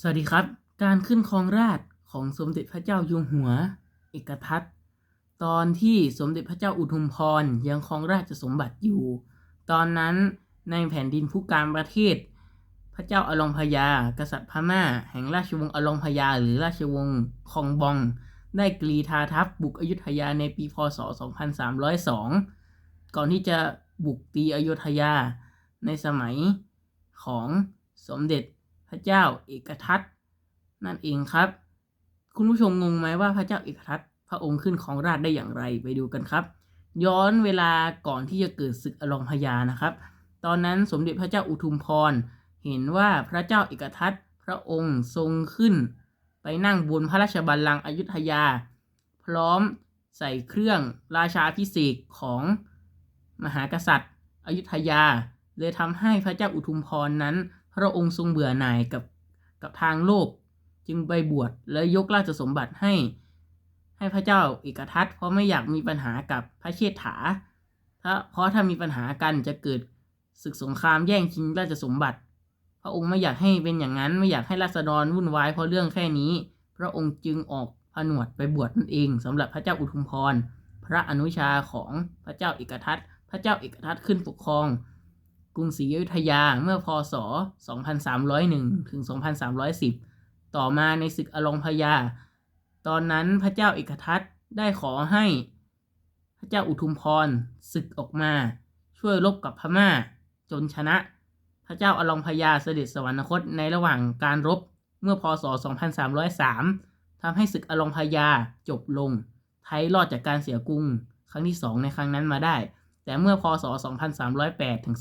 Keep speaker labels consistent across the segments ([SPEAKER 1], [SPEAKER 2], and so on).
[SPEAKER 1] สวัสดีครับ การขึ้นครองราชของสมเด็จพระเจ้าอยู่หัว เอกทัตตอนที่สมเด็จพระเจ้าอุทุมพรยังครองราชสมบัติอยู่ ตอนนั้นในแผ่นดินผู้การประเทศ พระเจ้าอลองพยา กษัตริย์พม่า แห่งราชวงศ์อลองพยา หรือราชวงศ์คองบอง ได้กรีธาทัพบุกอยุธยาในปีพศ 2302 ก่อนที่จะบุกตีอยุธยาในสมัยของสมเด็จ พระเจ้าเอกทัตนั่นเองครับ คุณผู้ชมงงไหมว่าพระเจ้าเอกทัตพระองค์ขึ้นของราชได้อย่างไรไปดูกันครับ ย้อนเวลาก่อนที่จะเกิดศึกอลองพยานะครับ ตอนนั้นสมเด็จพระเจ้าอุทุมพรเห็นว่าพระเจ้าเอกทัตพระองค์ทรงขึ้น ไปนั่งบนพระราชบัลลังก์อยุธยา พร้อมใส่เครื่องราชาพิเศษของมหากษัตริย์อยุธยา เลยทำให้พระเจ้าอุทุมพรนั้น พระองค์ทรงเบื่อหน่ายกับกับทางโลกจึงไปบวชและยกราชสมบัติให้ ให้พระเจ้าเอกทัตเพราะไม่อยากมีปัญหากับพระเชษฐาถ้าเพราะถ้ามีปัญหากันจะเกิดศึกสงครามแย่งชิงราชสมบัติ พระองค์ไม่อยากให้เป็นอย่างนั้นไม่อยากให้ราษฎรวุ่นวายเพราะเรื่องแค่นี้ พระองค์จึงออกผนวดไปบวชนั่นเองสำหรับพระเจ้าอุทุมพร พระอนุชาของพระเจ้าเอกทัตพระเจ้าเอกทัตขึ้นปกครอง กรุงศรีอยุธยาเมื่อพศ 2301 ถึง 2310 ต่อมาในศึกอลงพยา ตอนนั้นพระเจ้าเอกทัตได้ขอให้พระเจ้าอุทุมพรศึกออกมา ช่วยรบกับพม่า จนชนะ พระเจ้าอลงพยาเสด็จสวรรคตในระหว่างการรบเมื่อพศ 2303 ทำให้ศึกอลงพยาจบลง ไทยรอดจากการเสียกรุง ครั้งที่สองในครั้งนั้นมาได้ แต่เมื่อพศ 2308 ถึง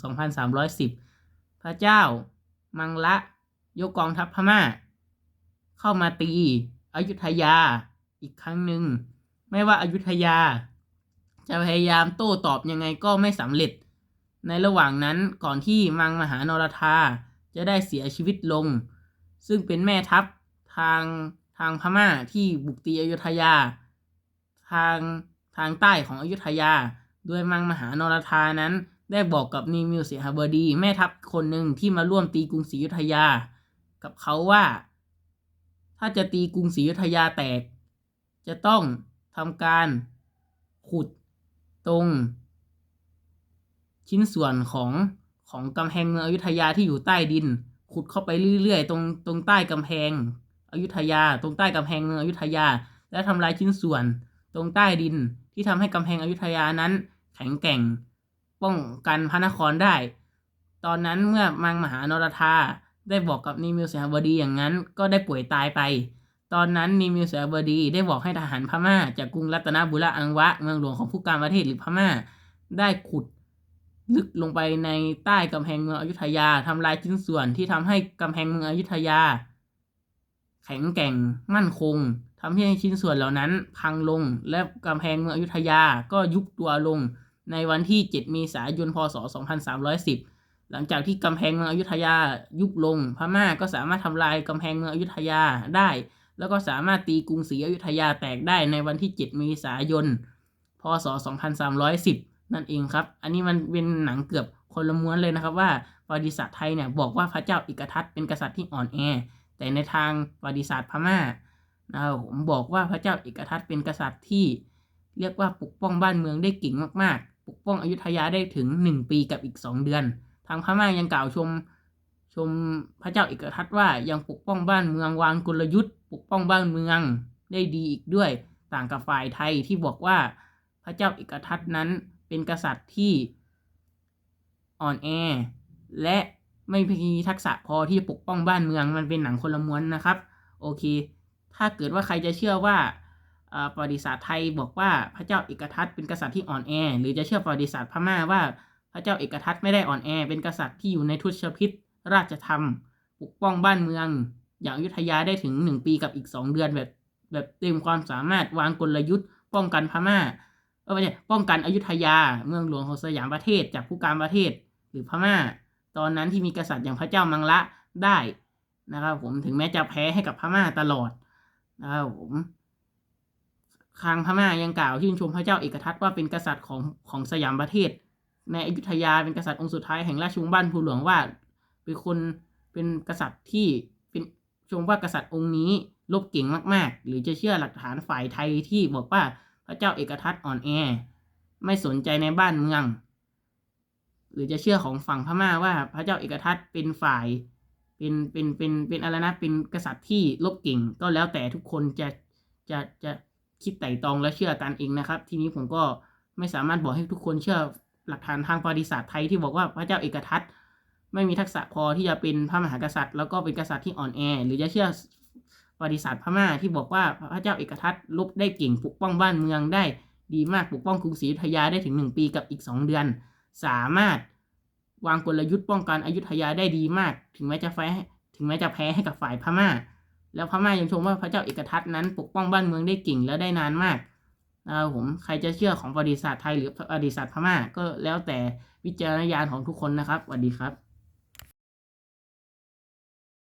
[SPEAKER 1] 2310 พระเจ้า มังละยกกองทัพพม่า เข้ามาตีอยุธยาอีกครั้งหนึ่ง ไม่ว่าอายุธยา จะพยายามโต้ตอบยังไงก็ไม่สำเร็จ ในระหว่างนั้นก่อนที่มังมหานรธาจะได้เสียชีวิตลง ซึ่งเป็นแม่ทัพทางทางพม่าที่บุกตีอยุธยา ทางทางใต้ของอยุธยา โดยมังมหานรธานั้น ได้บอกกับนีมิวเสียฮาบดี แม่ทัพคนหนึ่งที่มาร่วมตีกรุงศรีอยุธยา กับเขาว่า ถ้าจะตีกรุงศรีอยุธยาแตก จะต้องทำการขุดตรง ชิ้นส่วนของของกำแพงเมืองอยุธยาที่อยู่ใต้ดิน ขุดเข้าไปเรื่อยๆ ตรงตรงใต้กำแพงอยุธยา ตรงใต้กำแพงเมืองอยุธยา และทำลายชิ้นส่วนตรงใต้ดินที่ทำให้กำแพงอยุธยานั้น แข็งแกร่ง ป้องกันพระนครได้ ตอนนั้นเมื่อมังมหานรธาได้บอกกับนิมิวเสียบดีอย่างนั้นก็ได้ป่วยตายไป ตอนนั้นนิมิวเสียบดีได้บอกให้ทหารพม่า จากกรุงรัตนบุรีอังวะ เมืองหลวงของผู้การประเทศหรือพม่า ได้ขุดลึกลงไปในใต้กำแพงเมืองอยุธยาทำลายชิ้นส่วนที่ทำให้กำแพงเมืองอยุธยา แข็งแกร่งมั่นคงทำให้ชิ้นส่วนเหล่านั้นพังลงและกำแพงเมืองอยุธยาก็ยุบตัวลง ในวันที่ 7 เมษายน พศ 2310 หลังจากที่กำแพงเมืองอยุธยายุบลง พม่าก็สามารถทำลายกำแพงเมืองอยุธยาได้ แล้วก็สามารถตีกรุงศรีอยุธยาแตกได้ในวันที่ 7 เมษายน พศ 2310 นั่นเองครับ อันนี้มันเป็นหนังเกือบคนละม้วนเลยนะครับว่าประวัติศาสตร์ไทยเนี่ยบอกว่าพระเจ้าอิกทัตเป็นกษัตริย์ที่อ่อนแอ แต่ในทางประวัติศาสตร์พม่านะครับผมบอกว่าพระเจ้าเอกทัตเป็นกษัตริย์ที่ เรียกว่าปกป้องบ้านเมืองได้เก่งมากๆ ปกป้องอยุธยาได้ถึง 1 ปีกับอีก 2 เดือน ทางพม่ายังกล่าวชมชมพระเจ้าเอกทัตว่ายังปกป้องบ้านเมืองวางกลยุทธ์ ปกป้องบ้านเมืองได้ดีอีกด้วย ต่างกับฝ่ายไทยที่บอกว่าพระเจ้าเอกทัตนั้นเป็นกษัตริย์ที่อ่อนแอ และไม่มีทักษะพอที่จะปกป้องบ้านเมืองมันเป็นหนังคนละม้วนนะครับ โอเค ถ้าเกิดว่าใครจะเชื่อว่า ประวัติศาสตร์ไทยบอกว่าพระเจ้าเอกทัตเป็นกษัตริย์ที่อ่อนแอ หรือจะเชื่อประวัติศาสตร์พม่าว่าพระเจ้าเอกทัตไม่ได้อ่อนแอ เป็นกษัตริย์ที่อยู่ในทุชพิษราชธรรม ปกป้องบ้านเมือง อย่างอยุธยาได้ถึง 1 ปีกับอีก 2 เดือนแบบแบบเต็มความสามารถวางกลยุทธ์ ป้องกันพม่าเออไม่ใช่ป้องกันอยุธยาเมืองหลวงของสยามประเทศ จากผู้การประเทศหรือพม่า ตอนนั้นที่มีกษัตริย์อย่างพระเจ้ามังละได้นะครับผมถึงแม้จะแพ้ให้กับพม่าตลอดนะครับผม คางพม่ายังกล่าวชื่นชมพระเจ้าเอกทัตว่าเป็นกษัตริย์ของของสยามประเทศ ในอยุธยาเป็นกษัตริย์องค์สุดท้ายแห่งราชวงศ์บ้านภูหลวงว่า เป็นคนเป็นกษัตริย์ที่เป็นชมว่ากษัตริย์องค์นี้ลบเก่งมากๆ หรือจะเชื่อหลักฐานฝ่ายไทยที่บอกว่าพระเจ้าเอกทัตอ่อนแอ ไม่สนใจในบ้านเมือง หรือจะเชื่อของฝั่งพม่าว่าพระเจ้าเอกทัตเป็นฝ่ายเป็นเป็นเป็นเป็นอะไรนะเป็นกษัตริย์ที่ลบเก่งก็แล้วแต่ทุกคนจะจะจะ คิดไต่ตองและเชื่อกันเองนะครับ ทีนี้ผมก็ไม่สามารถบอกให้ทุกคนเชื่อหลักฐานทางประวัติศาสตร์ไทยที่บอกว่าพระเจ้าเอกทัตไม่มีทักษะพอที่จะเป็นพระมหากษัตริย์ แล้วก็เป็นกษัตริย์ที่อ่อนแอ หรือจะเชื่อประวัติศาสตร์พม่าที่บอกว่าพระเจ้าเอกทัตลบได้เก่งปกป้องบ้านเมืองได้ ดีมากปกป้องกรุงศรีอยุธยาได้ถึงหนึ่งปีกับอีกสองเดือน สามารถวางกลยุทธ์ป้องกันอยุธยาได้ดีมาก ถึงแม้จะแพ้ถึงแม้จะแพ้ให้กับฝ่ายพม่า แล้วพม่ายังชมว่าพระเจ้าเอกทัตนั้นปกป้องบ้านเมืองได้เก่งและได้นานมากนะครับผมใครจะเชื่อของประวัติศาสตร์ไทยหรือประวัติศาสตร์พม่าก็แล้วแต่วิจารณญาณของทุกคนนะครับสวัสดีครับ